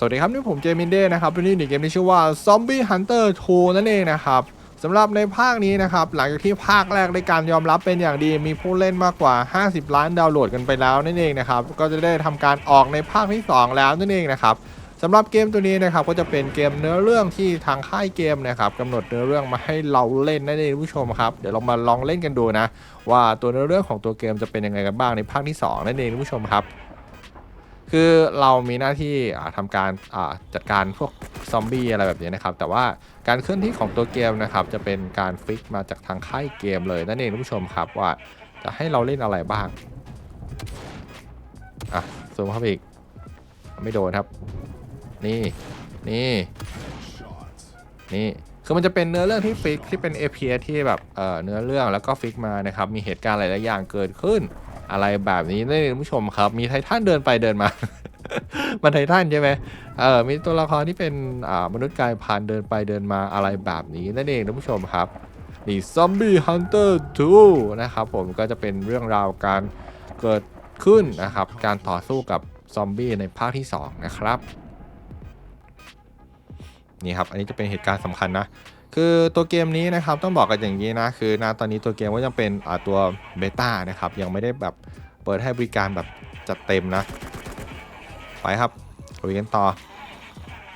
สวัสดีครับนี่ผมเจมินเด้นะครับวันนี้ในเกมที่ชื่อว่า Zombie Hunter 2 นั่นเองนะครับสำหรับในภาคนี้นะครับ หลังจากที่ภาคแรกได้การยอมรับเป็นอย่างดีมีผู้เล่นมากกว่า 50 ล้านดาวน์โหลดกันไปแล้วนั่นเองนะครับ ก็จะได้ทำการออกในภาคที่ 2 แล้วนั่นเองนะครับสำหรับเกมตัวนี้นะครับก็จะเป็นเกมเนื้อเรื่องที่ทางค่ายเกมนะครับกำหนดเนื้อเรื่องมาให้เราเล่นนั่นเองผู้ชมครับเดี๋ยวเรามาลองเล่นกันดูนะ ว่าตัวเนื้อเรื่องของตัวเกมจะเป็นยังไงกันบ้างในภาคที่สองนั่นเองผู้ชมครับ คือเรามีหน้าที่อ่าทำการจัดการพวกซอมบี้อะไรแบบนี้นะครับ แต่ว่าการเคลื่อนที่ของตัวเกมนะครับ จะเป็นการฟิกมาจากทางค่ายเกมเลยนั่นเองท่านผู้ชมครับว่าจะให้เราเล่นอะไรบ้าง อะซูมเข้าไปอีก ไม่โดนครับ นี่นี่นี่คือมันจะเป็นเนื้อเรื่องที่ฟิกที่เป็น APS ที่แบบเออเนื้อเรื่องแล้วก็ฟิกมานะครับ มีเหตุการณ์หลายๆอย่างเกิดขึ้น อะไรแบบนี้นั่นเองท่านผู้ชมครับ มีไททันเดินไปเดินมา มันไททันใช่ไหมเออมีตัวละครที่เป็นอ่ามนุษย์กายพันเดินไปเดินมาอะไรแบบนี้นั่นเองท่านผู้ชมครับนี่ Zombie Hunter 2นะครับผมก็จะเป็นเรื่องราวการเกิดขึ้นนะครับ การต่อสู้กับซอมบี้ในภาคที่ 2 นะครับ นี่ครับ อันนี้จะเป็นเหตุการณ์สำคัญนะ คือตัวเกมนี้นะครับต้องบอกกันอย่างนี้นะคือณตอนนี้ตัวเกมก็ยังเป็นตัวเบต้านะครับยังไม่ได้แบบเปิดให้บริการแบบจัดเต็มนะ ไปครับคุยกันต่อ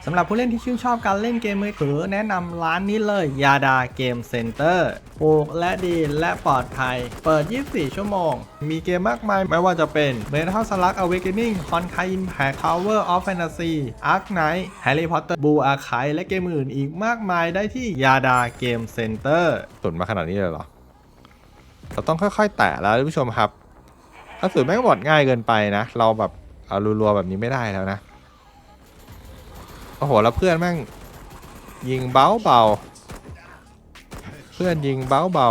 สำหรับผู้เล่นที่ชื่นชอบการเล่นเกมมือถือแนะนำร้านนี้เลยยาดาเกมเซ็นเตอร์ถูกและดีและปลอดภัย เปิด 24 ชั่วโมง มีเกมมากมายไม่ว่าจะเป็น Metal Slug Awakening Honkai Impact Tower of Fantasy Ark Knight Harry Potter Blue Archive และเกมอื่นอีกมากมายได้ที่ยาดาเกมเซ็นเตอร์สุดมาขนาดนี้เลยเหรอ เราต้องค่อยๆ แตะแล้วท่านผู้ชมครับถ้าสุดแม่งหมดง่ายเกินไปนะ เราแบบเอารัวๆแบบนี้ไม่ได้แล้วนะ อ้โหแล้วเพื่อนแม่งยิงเบาเบาเพื่อนยิงเบาเบา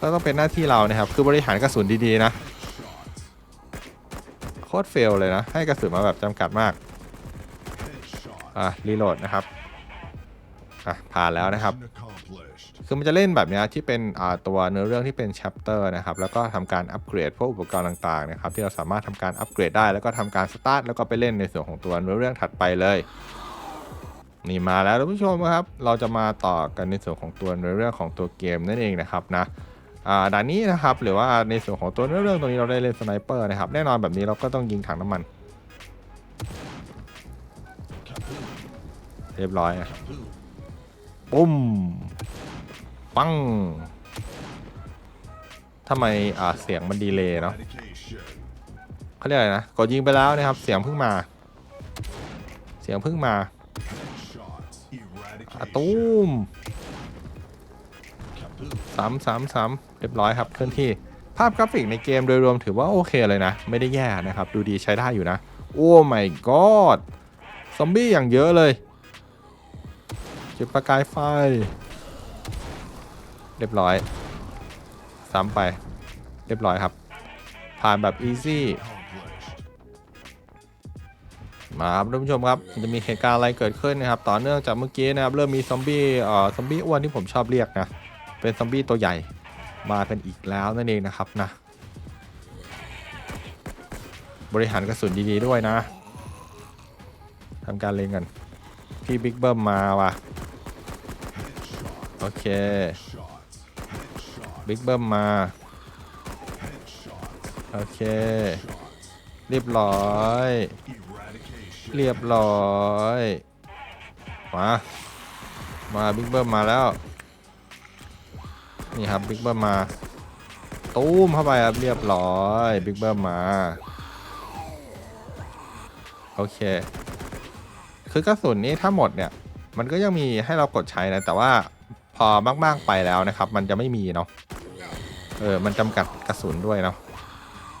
ก็ต้องเป็นหน้าที่เรานะครับคือบริหารกระสุนดีๆนะโคตรเฟลเลยนะ ให้กระสุนมาแบบจำกัดมากอะรีโหลดนะครับอะผ่านแล้วนะครับ คือมันจะเล่นแบบเนี้ยที่เป็นอ่าตัวเนื้อเรื่องที่เป็น chapter นะครับ แล้วก็ทำการอัปเกรดพวกอุปกรณ์ต่างๆนะครับที่เราสามารถทำการอัปเกรดได้แล้วก็ทำการสตาร์ทแล้วก็ไปเล่นในส่วนของตัวเนื้อเรื่องถัดไปเลยนี่มาแล้วท่านผู้ชมครับ เราจะมาต่อกันในส่วนของตัวเนื้อเรื่องของตัวเกมนั่นเองนะครับนะอ่าด่านนี้นะครับหรือว่าในส่วนของตัวเนื้อเรื่องตรงนี้เราได้เล่นสไนเปอร์นะครับแน่นอนแบบนี้เราก็ต้องยิงถังน้ำมัน เรียบร้อยอะปุ้ม ปังทำไมอ่าเสียงมันดีเลย์เนาะเขาเรียกอะไรนะกดยิงไปแล้วนะครับ เสียงเพิ่งมา เสียงเพิ่งมาอะตูมสามสามสามเรียบร้อยครับเคลื่อนที่ภาพกราฟิกในเกมโดยรวมถือว่าโอเคเลยนะ ไม่ได้แย่นะครับ ดูดีใช้ได้อยู่นะ โอ้ my god ซอมบี้อย่างเยอะเลยจุดประกายไฟ เรียบร้อย ซ้ำไป เรียบร้อยครับ ผ่านแบบ easy มาครับท่านผู้ชมครับจะมีเหตุการณ์อะไรเกิดขึ้นนะครับ ต่อเนื่องจากเมื่อกี้นะครับ เริ่มมีซอมบี้เอ่อซอมบี้อ้วนที่ผมชอบเรียกนะ เป็นซอมบี้ตัวใหญ่มากันอีกแล้วนั่นเองนะครับนะ บริหารกระสุนดีๆด้วยนะทำการเล็งกัน พี่บิ๊กเบิ้มมาว่ะ โอเค บิ๊กเบิ้มมา โอเค เรียบร้อย เรียบร้อยมา มาบิ๊กเบิ้มมาแล้ว นี่ครับบิ๊กเบิ้มมา ตูมเข้าไปครับเรียบร้อยบิ๊กเบิ้มมา โอเค คือกระสุนนี้ถ้าหมดเนี่ย มันก็ยังมีให้เรากดใช้นะ แต่ว่าพอมาก ๆ ไปแล้วนะครับ มันจะไม่มีเนาะ เออ มันจำกัดกระสุนด้วยเนาะ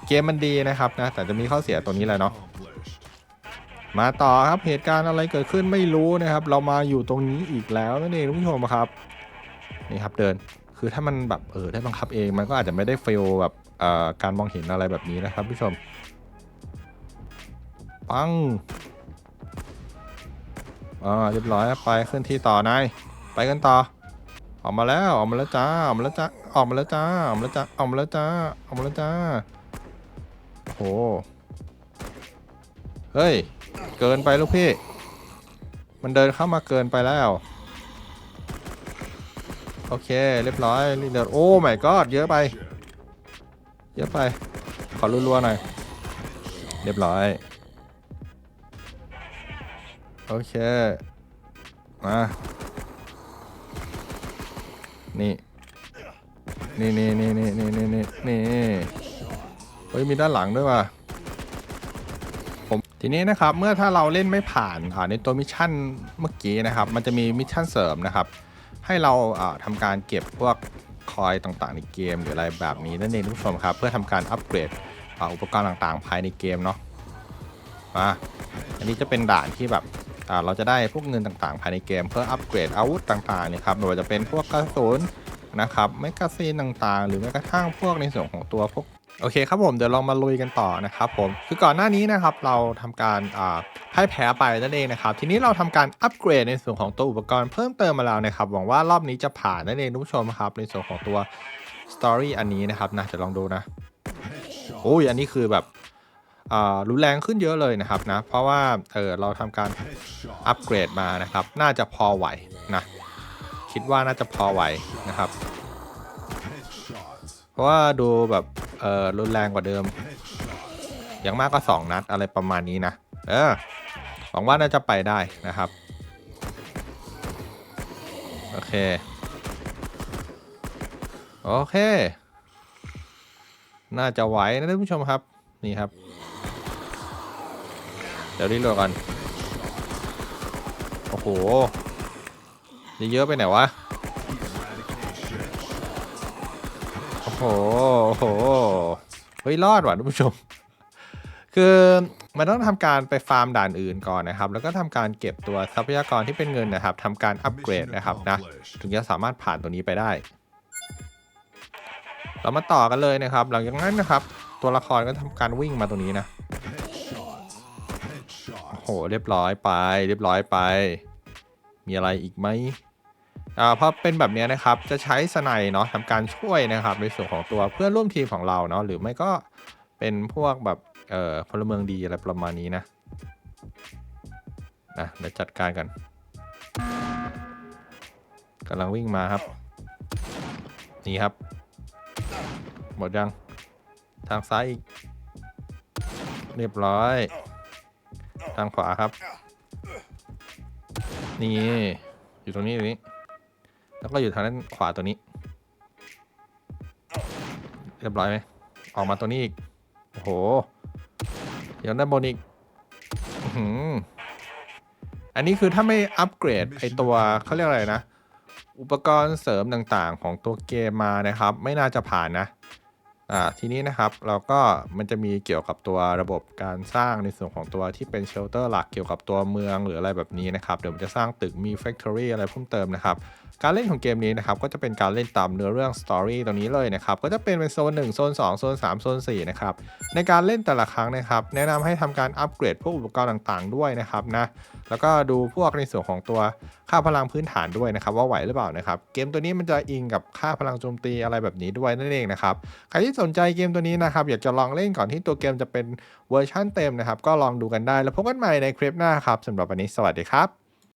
เกมมันดีนะครับนะ แต่จะมีข้อเสียตัวนี้แหละเนาะ มาต่อครับเหตุการณ์อะไรเกิดขึ้นไม่รู้นะครับ เรามาอยู่ตรงนี้อีกแล้วนั่นเองท่านผู้ชมครับ นี่ครับเดิน คือถ้ามันแบบเออได้บังคับเองมันก็อาจจะไม่ได้เฟลแบบเอ่อการมองเห็นอะไรแบบนี้นะครับผู้ชม ปังอ่าเรียบร้อยไปเคลื่อนที่ต่อนายไปกันต่อ ออกมาแล้วออกมาแล้วจ้าออกมาแล้วจ้าออกมาแล้วจ้าออกมาแล้วจ้าออกมาแล้วจ้าออกมาแล้วจ้าโหเฮ้ย เกินไปลูกพี่ มันเดินเข้ามาเกินไปแล้ว โอเค เรียบร้อยรีเดินโอ้ my god เยอะไป เยอะไป ขอรัวๆหน่อย เรียบร้อย โอเค มา นี่ นี่นี่นี่นี่นี่นี่นี่นี่เฮ้ยมีด้านหลังด้วยว่ะผมทีนี้นะครับเมื่อถ้าเราเล่นไม่ผ่านอ่าในตัวมิชชั่นเมื่อกี้นะครับ มันจะมีมิชชั่นเสริมนะครับ ให้เราอ่าทำการเก็บพวกคอยต่างๆในเกมหรืออะไรแบบนี้นั่นเองทุกผู้ชมครับ เพื่อทำการอัปเกรดอุปกรณ์ต่างๆ ภายในเกมเนาะมาอันนี้จะเป็นด่านที่แบบ อ่าเราจะได้พวกเงินต่างๆ ภายในเกมเพื่ออัปเกรดอาวุธต่างๆเนี่ยครับไม่ว่าจะเป็นพวกกระสุนนะครับแมกกาซีนต่างๆ หรือแม้กระทั่งพวกในส่วนของตัวพวกโอเคครับผมเดี๋ยวลองมาลุยกันต่อนะครับผมคือก่อนหน้านี้นะครับเราทำการอ่าพ่ายแพ้ไปนั่นเองนะครับทีนี้เราทำการอัปเกรดในส่วนของตัวอุปกรณ์เพิ่มเติมมาแล้วนะครับหวังว่ารอบนี้จะผ่านนั่นเองทุกผู้ชมครับในส่วนของตัวสตอรี่อันนี้นะครับนะจะลองดูนะโอ้ยอันนี้คือแบบ รุนแรงขึ้นเยอะเลยนะครับนะ เพราะว่าเออเราทำการอัปเกรดมานะครับ น่าจะพอไหวนะคิดว่าน่าจะพอไหวนะครับ เพราะว่าดูแบบเออรุนแรงกว่าเดิม อย่างมากก็ 2 นัดอะไรประมาณนี้นะ เออหวังว่าน่าจะไปได้นะครับ โอเค โอเค น่าจะไหวนะท่านผู้ชมครับ นี่ครับ เดี๋ยวรีโหลดกันโอ้โหเยอะไปไหนวะ โอ้โห โอ้โห เฮ้ย รอดว่ะท่านผู้ชม คือมันต้องทำการไปฟาร์มด่านอื่นก่อนนะครับ แล้วก็ทำการเก็บตัวทรัพยากรที่เป็นเงินนะครับทำการอัปเกรดนะครับนะ ถึงจะสามารถผ่านตัวนี้ไปได้ เรามาต่อกันเลยนะครับ หลังจากนั้นนะครับ ตัวละครก็ทำการวิ่งมาตรงนี้นะโอ้โหเรียบร้อยไป เรียบร้อยไป มีอะไรอีกไหมอ่าพอเป็นแบบนี้นะครับจะใช้สไนเนาะทำการช่วยนะครับในส่วนของตัวเพื่อนร่วมทีมของเราเนาะหรือไม่ก็เป็นพวกแบบเอ่อพลเมืองดีอะไรประมาณนี้นะนะเดี๋ยวจัดการกันกำลังวิ่งมาครับ นี่ครับ หมดยัง ทางซ้ายอีก เรียบร้อย ทางขวาครับ นี่ อยู่ตรงนี้ตรงนี้ แล้วก็อยู่ทางด้านขวาตัวนี้ เรียบร้อยไหมออกมาตัวนี้อีก โอ้โหเดี๋ยวด้านบนอีกอื้มอันนี้คือถ้าไม่อัปเกรดไอตัวเขาเรียกอะไรนะ อุปกรณ์เสริมต่างๆ ของตัวเกมมานะครับ ไม่น่าจะผ่านนะ อ่าทีนี้นะครับเราก็มันจะมีเกี่ยวกับตัวระบบการสร้างในส่วนของตัวที่เป็นเชลเตอร์หลักเกี่ยวกับตัวเมืองหรืออะไรแบบนี้นะครับเดี๋ยวมันจะสร้างตึกมี Factory อะไรเพิ่มเติมนะครับการเล่นของเกมนี้นะครับก็จะเป็นการเล่นตามเนื้อเรื่องสตอรี่ตรงนี้เลยนะครับก็จะเป็นเป็นโซน1โซน2โซน3โซน4นะครับในการเล่นแต่ละครั้งนะครับ แนะนำให้ทำการอัปเกรดพวกอุปกรณ์ต่างๆ ด้วยนะครับนะ แล้วก็ดูพวกในส่วนของตัวค่าพลังพื้นฐานด้วยนะครับ ว่าไหวหรือเปล่านะครับเกมตัวนี้มันจะอิงกับค่าพลังโจมตีอะไรแบบนี้ด้วยนั่นเองนะครับใครที่สนใจเกมตัวนี้นะครับอยากจะลองเล่นก่อนที่ตัวเกมจะเป็นเวอร์ชั่นเต็มนะครับก็ลองดูกันได้แล้วพบกันใหม่ในคลิปหน้าครับสำหรับวันนี้สวัสดีครับ